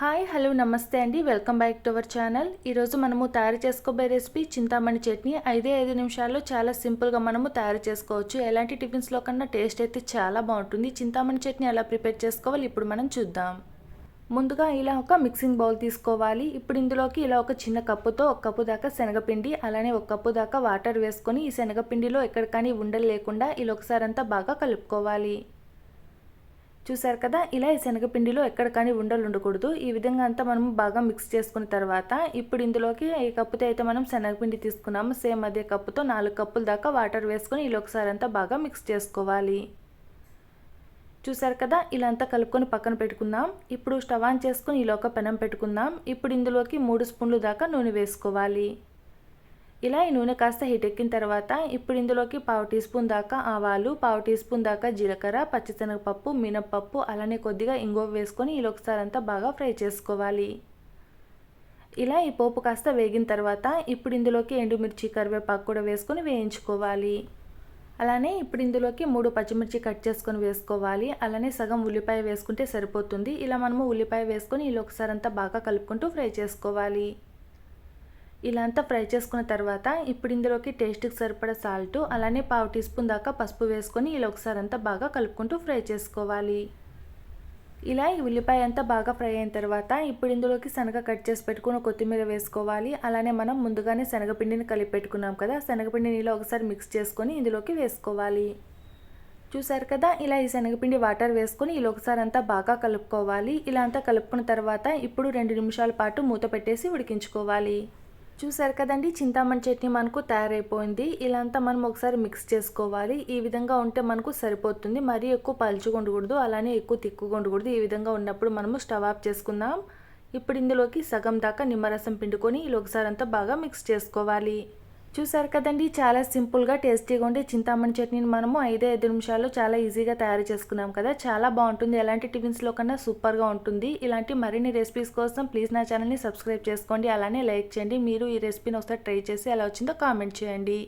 Hi hello నమస్తే అండి. Welcome back to our channel. ఈరోజు మనము తయారు చేసుకోబోయే రెసిపీ చింతామణి చట్నీ. ఐదే ఐదు నిమిషాల్లో చాలా సింపుల్గా మనము తయారు చేసుకోవచ్చు. ఎలాంటి టిఫిన్స్లో కన్నా టేస్ట్ అయితే చాలా బాగుంటుంది. చింతామణి చట్నీ ఎలా ప్రిపేర్ చేసుకోవాలి ఇప్పుడు మనం చూద్దాం. ముందుగా ఇలా ఒక మిక్సింగ్ బౌల్ తీసుకోవాలి. ఇప్పుడు ఇందులోకి ఇలా ఒక చిన్న కప్పుతో ఒక కప్పు దాకా శనగపిండి అలానే ఒక కప్పు దాకా వాటర్ వేసుకొని ఈ శనగపిండిలో ఎక్కడ కానీ ఉండలు లేకుండా ఇలా ఒకసారి అంతా బాగా కలుపుకోవాలి. చూసారు కదా ఇలా ఈ శనగపిండిలో ఎక్కడ కానీ ఉండలు ఉండకూడదు. ఈ విధంగా అంతా మనం బాగా మిక్స్ చేసుకున్న తర్వాత ఇప్పుడు ఇందులోకి ఈ కప్పుతో అయితే మనం శనగపిండి తీసుకున్నాము. సేమ్ అదే కప్పుతో నాలుగు కప్పుల దాకా వాటర్ వేసుకొని ఇలా ఒకసారి అంతా బాగా మిక్స్ చేసుకోవాలి. చూసారు కదా ఇలా అంతా కలుపుకొని పక్కన పెట్టుకుందాం. ఇప్పుడు స్టవ్ ఆన్ చేసుకొని ఇలా ఒక పెనం పెట్టుకుందాం. ఇప్పుడు ఇందులోకి మూడు స్పూన్లు దాకా నూనె వేసుకోవాలి. ఇలా ఈ నూనె కాస్త హీట్ ఎక్కిన తర్వాత ఇప్పుడు ఇందులోకి పావు టీ స్పూన్ దాకా ఆవాలు పావు టీ స్పూన్ దాకా జీలకర్ర పచ్చిశనగపప్పు మినప్పప్పు అలానే కొద్దిగా ఇంగువ వేసుకొని ఇలా ఒకసారి అంతా బాగా ఫ్రై చేసుకోవాలి. ఇలా ఈ పోపు కాస్త వేగిన తర్వాత ఇప్పుడు ఇందులోకి ఎండుమిర్చి కరివేపాకు కూడా వేసుకొని వేయించుకోవాలి. అలానే ఇప్పుడు ఇందులోకి మూడు పచ్చిమిర్చి కట్ చేసుకొని వేసుకోవాలి. అలానే సగం ఉల్లిపాయ వేసుకుంటే సరిపోతుంది. ఇలా మనము ఉల్లిపాయ వేసుకొని ఇలా ఒకసారి అంతా బాగా కలుపుకుంటూ ఫ్రై చేసుకోవాలి. ఇలా అంతా ఫ్రై చేసుకున్న తర్వాత ఇప్పుడు ఇందులోకి టేస్ట్కి సరిపడ సాల్ట్ అలానే పావు టీ స్పూన్ దాకా పసుపు వేసుకొని ఇలా ఒకసారి అంతా బాగా కలుపుకుంటూ ఫ్రై చేసుకోవాలి. ఇలా ఈ ఉల్లిపాయ అంతా బాగా ఫ్రై అయిన తర్వాత ఇప్పుడు ఇందులోకి శనగ కట్ చేసి పెట్టుకుని కొత్తిమీర వేసుకోవాలి. అలానే మనం ముందుగానే శనగపిండిని కలిపి పెట్టుకున్నాం కదా శనగపిండిని ఇలా ఒకసారి మిక్స్ చేసుకొని ఇందులోకి వేసుకోవాలి. చూసారు కదా ఇలా ఈ శనగపిండి వాటర్ వేసుకొని ఇలా ఒకసారి అంతా బాగా కలుపుకోవాలి. ఇలా అంతా కలుపుకున్న తర్వాత ఇప్పుడు రెండు నిమిషాల పాటు మూత పెట్టేసి ఉడికించుకోవాలి. చూసారు కదండి చింతామణి చట్నీ మనకు తయారైపోయింది. ఇలా అంతా మనం ఒకసారి మిక్స్ చేసుకోవాలి. ఈ విధంగా ఉంటే మనకు సరిపోతుంది. మరీ ఎక్కువ పలుచుగా ఉండకూడదు అలానే ఎక్కువ తిక్కుగా ఉండకూడదు. ఈ విధంగా ఉన్నప్పుడు మనము స్టవ్ ఆఫ్ చేసుకుందాం. ఇప్పుడు ఇందులోకి సగం దాకా నిమ్మరసం పిండుకొని ఇలా ఒకసారి అంతా బాగా మిక్స్ చేసుకోవాలి. చూసారు కదండి చాలా సింపుల్గా టేస్టీగా ఉండే చింతామణి చట్నీని మనము ఐదే ఐదు నిమిషాల్లో చాలా ఈజీగా తయారు చేసుకున్నాం కదా. చాలా బాగుంటుంది. ఎలాంటి టిఫిన్స్లో కన్నా సూపర్గా ఉంటుంది. ఇలాంటి మరిన్ని రెసిపీస్ కోసం ప్లీజ్ నా ఛానల్ని సబ్స్క్రైబ్ చేసుకోండి. అలానే లైక్ చేయండి. మీరు ఈ రెసిపీని ఒకసారి ట్రై చేసి ఎలా వచ్చిందో కామెంట్ చేయండి.